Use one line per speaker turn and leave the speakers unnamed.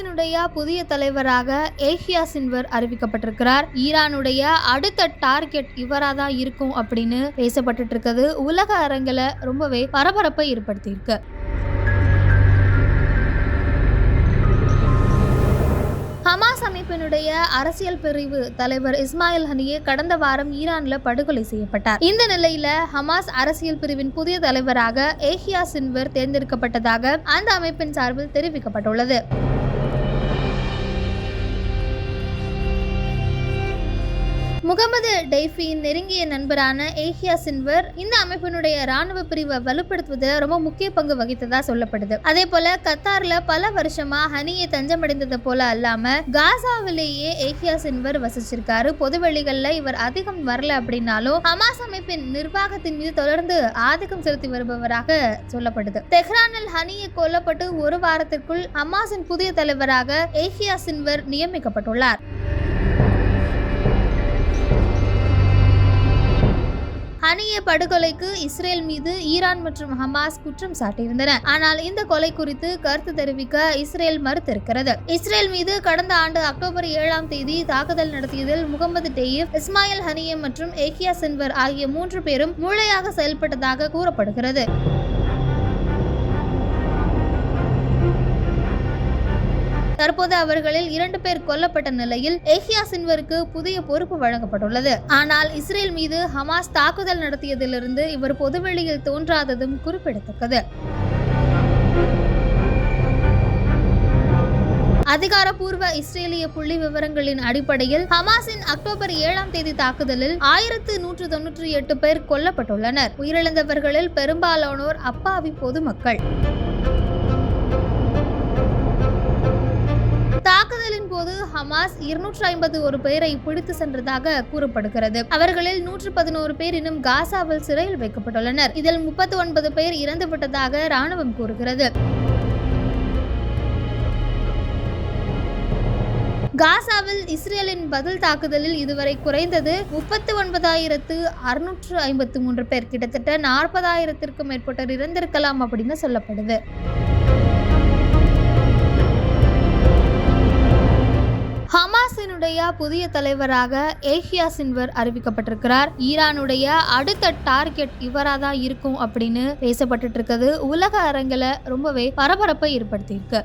ஈரானினுடைய புதிய தலைவராக ஏஹியா சின்வர் அறிவிக்கப்பட்டிருக்கிறார். ஈரானுடைய அடுத்த டார்கெட் இவரா தான் இருக்கும் அப்படின்னு பேசப்பட்டு இருக்கிறது உலக அரங்கில ரொம்பவே பரபரப்பை ஏற்படுத்தியிருக்கு. ஹமாஸ் அமைப்பினுடைய அரசியல் பிரிவு தலைவர் இஸ்மாயில் ஹனியே கடந்த வாரம் ஈரான்ல படுகொலை செய்யப்பட்டார். இந்த நிலையில ஹமாஸ் அரசியல் பிரிவின் புதிய தலைவராக ஏஹியா சின்வர் தேர்ந்தெடுக்கப்பட்டதாக அந்த அமைப்பின் சார்பில் தெரிவிக்கப்பட்டுள்ளது. முகமது டெய்ஃபியின் நெருங்கிய நண்பரான ஏஹியா சின்வர் இந்த அமைப்பினுடைய ராணுவ பிரிவை வலுப்படுத்துவது ரொம்ப முக்கிய பங்கு வகித்ததா சொல்லப்படுது. அதே போல கத்தார்ல பல வருஷமா ஹனியை தஞ்சமடைந்தது போல அல்லாம காசாவிலேயே ஏஹியா சின்வர் வசிச்சிருக்காரு. பொதுவெளிகள்ல இவர் அதிகம் வரல அப்படின்னாலும் ஹமாஸ் அமைப்பின் நிர்வாகத்தின் மீது தொடர்ந்து ஆதிக்கம் செலுத்தி வருபவராக சொல்லப்படுது. தெஹ்ரானில் ஹனியை கொல்லப்பட்டு ஒரு வாரத்திற்குள் ஹமாஸின் புதிய தலைவராக ஏஹியா சின்வர் நியமிக்கப்பட்டுள்ளார். ஹனிய படுகொலைக்கு இஸ்ரேல் மீது ஈரான் மற்றும் ஹமாஸ் குற்றம் சாட்டியிருந்தன. ஆனால் இந்த கொலை குறித்து கருத்து தெரிவிக்க இஸ்ரேல் மறுத்திருக்கிறது. இஸ்ரேல் மீது கடந்த ஆண்டு அக்டோபர் ஏழாம் தேதி தாக்குதல் நடத்தியதில் முகமது டெய்ப் இஸ்மாயில் ஹனியம் மற்றும் ஏகியா சென்வர் ஆகிய மூன்று பேரும் மூளையாக செயல்பட்டதாக கூறப்படுகிறது. தற்போது அவர்களில் இரண்டு பேர் கொல்லப்பட்ட நிலையில் எஹியா சின்வருக்கு புதிய பொறுப்பு வழங்கப்பட்டுள்ளது. ஆனால் இஸ்ரேல் மீது ஹமாஸ் தாக்குதல் நடத்தியதிலிருந்து இவர் பொதுவெளியில் தோன்றாததும் குறிப்பிடத்தக்கது. அதிகாரப்பூர்வ இஸ்ரேலிய புள்ளி விவரங்களின் அடிப்படையில் ஹமாஸின் அக்டோபர் ஏழாம் தேதி தாக்குதலில் ஆயிரத்து நூற்று தொன்னூற்றி எட்டு பேர் கொல்லப்பட்டுள்ளனர். உயிரிழந்தவர்களில் பெரும்பாலானோர் அப்பாவி பொதுமக்கள். ஹமாஸ் இருநூற்று ஐம்பது ஒரு பேரை பிடித்து சென்றதாக கூறப்படுகிறது. அவர்களில் நூற்று பதினோரு பேர் இன்னும் காசாவில் சிறையில் வைக்கப்பட்டுள்ளனர். இதில் முப்பத்தி ஒன்பது பேர் இறந்துவிட்டதாக ராணுவம் கூறுகிறது. காசாவில் இஸ்ரேலின் பதில் தாக்குதலில் இதுவரை குறைந்தது முப்பத்தி ஒன்பதாயிரத்து அறுநூற்று ஐம்பத்து மூன்று பேர். கிட்டத்தட்ட நாற்பதாயிரத்திற்கும் மேற்பட்டோர் இறந்திருக்கலாம் அப்படின்னு சொல்லப்படுது. ஹமாஸினுடைய புதிய தலைவராக ஏஹியா சின்வர் அறிவிக்கப்பட்டிருக்கிறார். ஈரானுடைய அடுத்த டார்கெட் இவரா தான் இருக்கும் அப்படின்னு பேசப்பட்டு இருக்குது. உலக அரங்கில ரொம்பவே பரபரப்பை ஏற்படுத்தியிருக்கு.